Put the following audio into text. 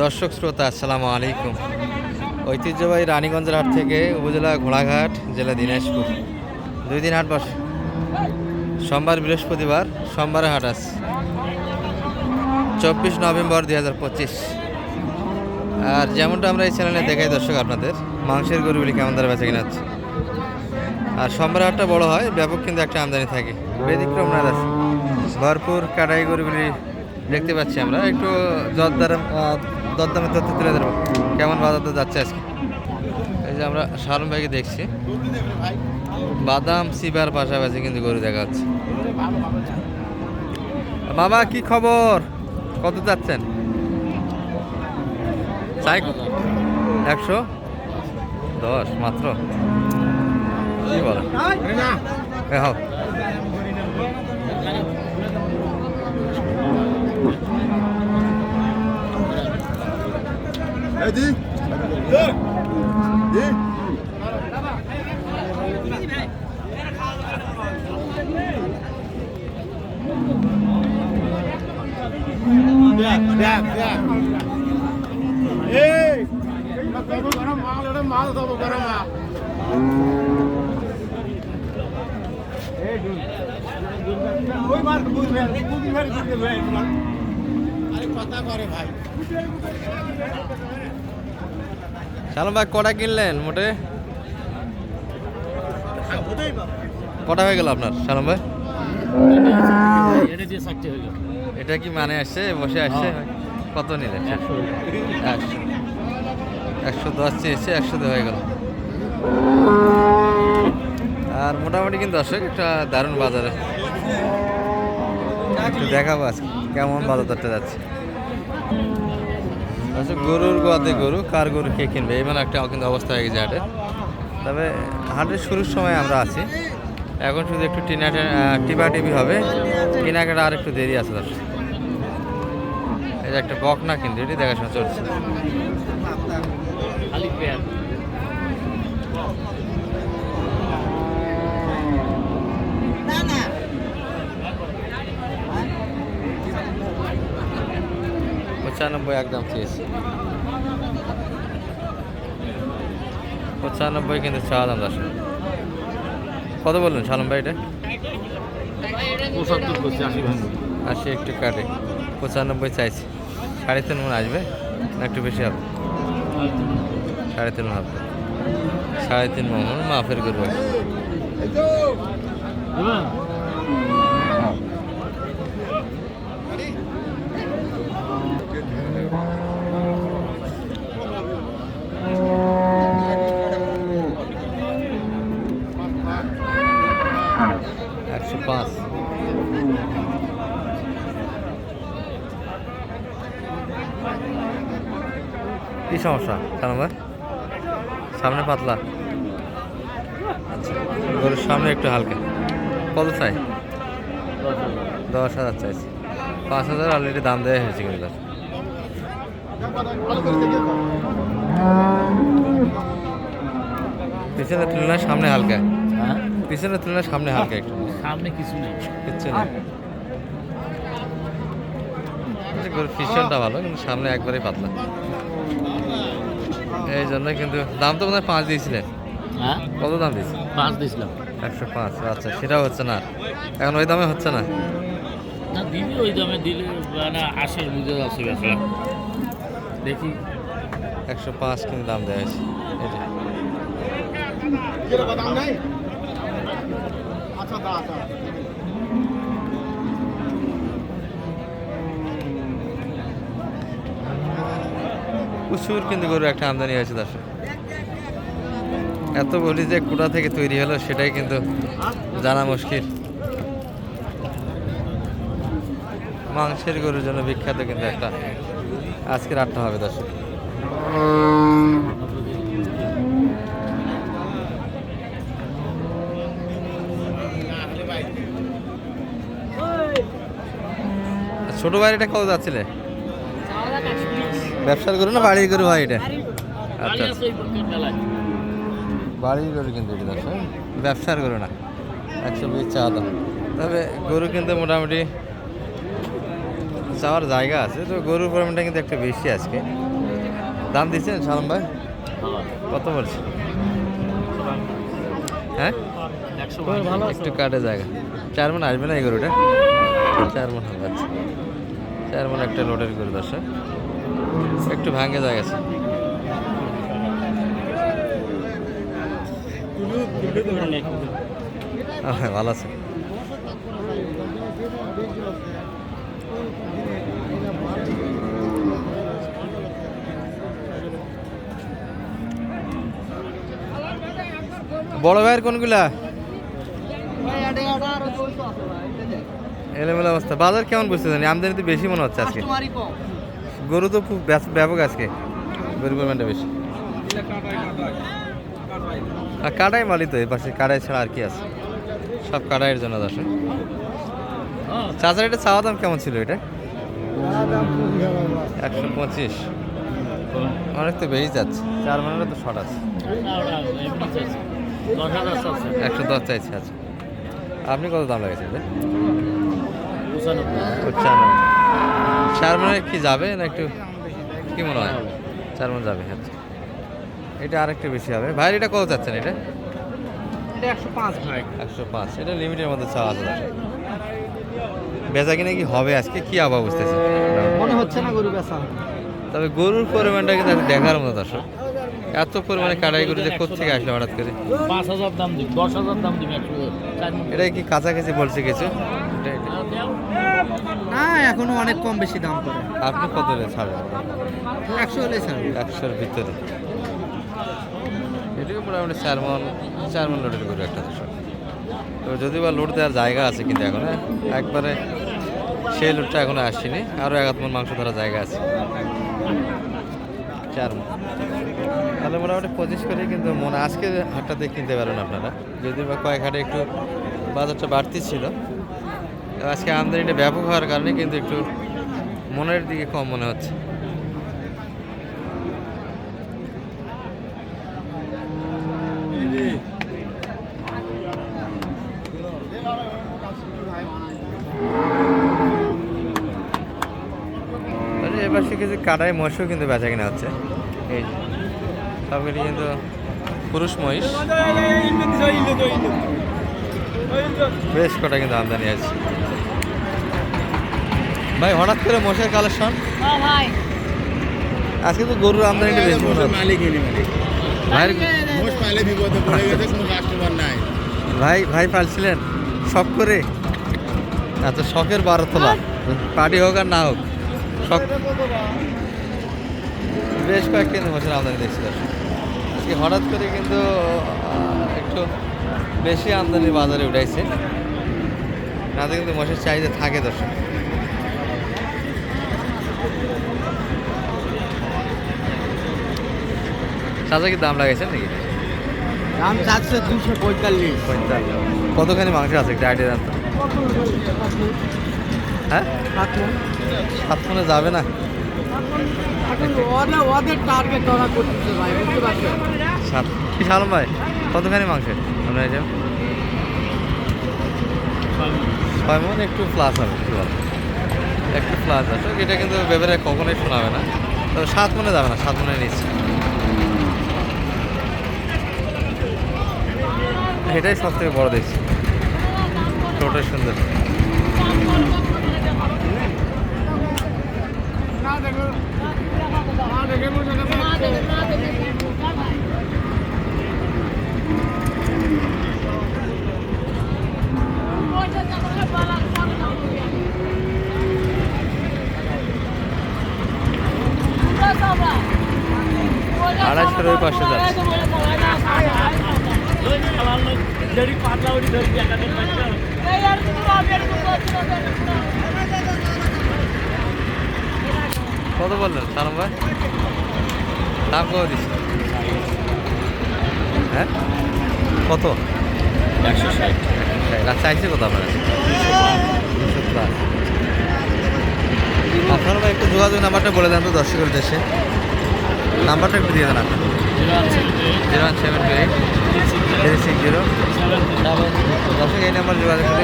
দর্শক শ্রোতা, আসসালামু আলাইকুম। ঐতিহ্যবাহী রানীগঞ্জের হাট থেকে উপজেলা ঘোড়াঘাট, জেলা দিনাজপুর। দুই দিন হাট বসে। সোমবার বৃহস্পতিবার, সোমবারে হাট আছে। চব্বিশ নভেম্বর দুই হাজার পঁচিশ। আর যেমনটা আমরা এই চ্যানেলে দেখাই দর্শক আপনাদের, মাংসের গরুগুলি কেমন দরে বেঁচে কিনা হচ্ছে। আর সোমবার হাটটা বড় হয়, ব্যাপক কিন্তু একটা আমদানি থাকে। ব্যতিক্রম না দর্শক। ভরপুর কাটাই গরুগুলি দেখতে পাচ্ছি আমরা। একটু দরদার দরদামের তথ্য তুলে ধরবো। কেমন বাজার তো যাচ্ছে আজকে? এই যে আমরা শালম ভাইকে দেখছি। বাদাম সিবার পাশাপাশি কিন্তু গরু দেখা যাচ্ছে বাবা কি খবর? কত যাচ্ছেন? একশো? দশ মাত্র? কি বলেন এ হও Hadi. Dur. Di. দেখ দেখ দেখ এই তবু গরম মাল তবু গরম ওই মার বুঝবে বুঝবে আরে কথা করে ভাই শালম ভাই কটা কিনলেন মোটে? কটা হয়ে গেল আপনার শালম ভাই? এটা হয়ে কি মানে আসছে বসে আসছে? কত নিলেন? একশো। একশো। দশ চেয়েছে একশো হয়ে গেল। আর মোটামুটি কিন্তু দর্শক একটা দারুণ বাজারে। একটু দেখাবো আজকে কেমন বাজার দরটা যাচ্ছে। দর্শক গরুর গোয়াতে গরু, কার গরু কে কিনবে এমন একটা কিন্তু অবস্থা হয়ে গেছে হাটে তবে হাটের শুরুর সময় আমরা আছি। এখন শুধু একটু টিনা টিপা টিপি হবে। কেনাকাটা আর একটু দেরি আছে দর্শক এটা একটা বক না কিন্তু এটি দেখাশোনা চলছে। পঁচানব্বই একদম চেয়েছি পঁচানব্বই কিন্তু চা দাম দশ কত বললেন সালাম ভাই এটা? আশি একটু কাটে। পঁচানব্বই চাইছি। সাড়ে তিন মন আসবে না একটু বেশি হবে? সাড়ে তিন মন হবে। সাড়ে তিন মন মাফের করব একশো পাঁচ কি সমস্যা? কেন ভাই সামনে পাতলা। আচ্ছা গরুর সামনে একটু হালকা। কত চাই? দশ হাজার চাইছি। পাঁচ হাজার অলরেডি দাম দেওয়া হয়েছে তার। পিছনের তুলনায় সামনে হালকা। পিছনের তুলনায় সামনে হালকা একটু। সামনে কিছু নেই। কিচ্ছু না গরুর ভালো কিন্তু সামনে একবারেই পাতলা। এই জন্য কিন্তু দাম তো বোধহয় পাঁচ দিয়েছিলেন। হ্যাঁ? কত দাম দিয়েছে? পাঁচ দিয়েছিলাম। একশো পাঁচ আচ্ছা সেটাও হচ্ছে না। এখন ওই দামে হচ্ছে না? দিবি ওই দামে দিলে মানে আসে বুঝে যাচ্ছে ব্যবসা দেখি। একশো পাঁচ কিন্তু দাম দেওয়া হয়েছে। এই আচ্ছা প্রচুর কিন্তু গরুর একটা আমদানি হয়েছে দর্শক এত বলি যে কোটা থেকে তৈরি হলো সেটাই কিন্তু জানা মুশকিল। মাংসের গরুর জন্য বিখ্যাত কিন্তু একটা। আজকের আটটা হবে দর্শক ছোট বাড়িটা কত যাচ্ছিলে? ব্যবসার গরু না বাড়ির গরু ভাই এটা? আচ্ছা। বাড়ির গরু কিন্তু এটা দর্শক ব্যবসার গরু না? একশো বিশ চা দাম। তবে গরু কিন্তু মোটামুটি চাওয়ার জায়গা আছে তো গরুর পরিমাণটা কিন্তু একটু বেশি আজকে। দাম দিচ্ছেন সালাম ভাই? কত বলছে? হ্যাঁ? একটু কাটে জায়গা। চার মন আসবে না এই গরুটা? চার মন হবে আচ্ছা চার মন একটা লোডের গরু দর্শক। একটু ভাঙে জায়গা আছে। হ্যাঁ ভালো আছে। বড় ভাইয়ের কোনগুলা? এলোমেলো অবস্থা। বাজার কেমন বুঝতে জানি আমদানি তো বেশি মনে হচ্ছে আজকে। গরু তো খুব ব্যাপক আজকে। গরু পরিমাণটা বেশি। আর কাটাই মালি তো এই পাশে কাটাই ছাড়া আর কি আছে। সব কাটাইয়ের জন্য দশ চাচার এটা চাওয়া দাম কেমন ছিল এটা? একশো পঁচিশ। অনেক তো বেশি যাচ্ছে। চার মানে তো শর্ট আছে। একশো দশ চাইছে আচ্ছা আপনি কত দাম লাগাইছেন? পঁচানব্বই। পঁচানব্বই। চার মানে কি যাবে না একটু কি মনে হয়? চার মন যাবে আচ্ছা এটা আরেকটু বেশি হবে। ভাই এটা কত চাচ্ছেন এটা? এটা একশো পাঁচ ভাই। একশো পাঁচ। এটা লিমিটের মধ্যে চাওয়া আছে বেচা কিনা কি হবে আজকে? কি আবার বুঝতেছে মনে হচ্ছে না গরু বেচা তবে গরুর পরিমাণটা কিন্তু দেখার মতো দর্শক। এত পরিমাণে কাটাই গরু যে কোথেকে আসলো হঠাৎ করে? পাঁচ হাজার দাম দিই দশ হাজার দাম দিবি একশো এটা কি কাছাকাছি বলছে কিছু। না এখনও অনেক কম বেশি দাম করে। আপনি কত রে ছাড়বেন? একশো হলে স্যার একশোর ভিতরে। এটুকু মোটামুটি চার মন চার মন লোডের গরু একটা দর্শক তো যদি বা লোড দেওয়ার জায়গা আছে কিন্তু এখন হ্যাঁ, একবারে সেই লোডটা এখনও আসেনি। আরও এক মন মাংস ধরার জায়গা আছে। তাহলে মোটামুটি পঁচিশ করে কিন্তু মনে। আজকে হাটটাতে কিনতে পারেন আপনারা। যদি বা কয়েক হাটে একটু বাজারটা বাড়তি ছিল। আজকে আমদানিটা ব্যাপক হওয়ার কারণে কিন্তু একটু মনের দিকে কম মনে হচ্ছে। এবার সে কিছু কাটাই মহিষও কিন্তু বেচা কিনা হচ্ছে। এই। সবগুলি কিন্তু পুরুষ মহিষ। বেশ কটা কিন্তু আমদানি আছে। ভাই হঠাৎ করে মহিষের কালেকশন? ভাই। আজকে তো গরুর আমদানিটা বেশি মনে। ভাই ভাই পালছিলেন? শখ করে? আচ্ছা শখের বারো তোলা পার্টি হোক আর না হোক শখ। বেশ কয়েক কিন্তু বছর আমদানি দেখছি দর্শক। আজকে হঠাৎ করে কিন্তু একটু বেশি আমদানি বাজারে উঠাইছে। না তো কিন্তু মশের চাহিদা থাকে দর্শক। চাচা কি দাম লাগাইছেন নাকি? দাম চারশো দুশো পঁয়তাল্লিশ। পঁয়তাল্লিশ কতখানি মাংস আছে? একটা আইডিয়া জানতো হ্যাঁ? সাত ফোনে যাবে না? ওদের ওদের করতেছে ভাই সাত সালাম ভাই? কতখানি মাংস আমরা যে ছয় মন, একটু প্লাস হবে, একটু প্লাস আছে, এটা কিন্তু বেবারে কখনোই শোনাবে না। তবে সাত মনে যাবে না, সাত মনে নিচ্ছে। এটাই সব থেকে বড় দেখছি। টোটাল সুন্দর। আড়াইশোর ওই পাশে যাচ্ছে। পাতলা উঠি ধরি একটা দিন পাইছে। কত বললেন সালাম ভাই? দাম কত দিচ্ছে? হ্যাঁ? কত? একশো ষাট। না চাইছে কত আপনার কাছে? দুশো প্লাস আপনারা ভাই একটু যোগাযোগ নাম্বারটা বলে দেন তো দর্শকের দেশে নাম্বারটা একটু দিয়ে দেন আপনার। Zero one seven two eight three six zero. দর্শক এই নাম্বার যোগাযোগ করে।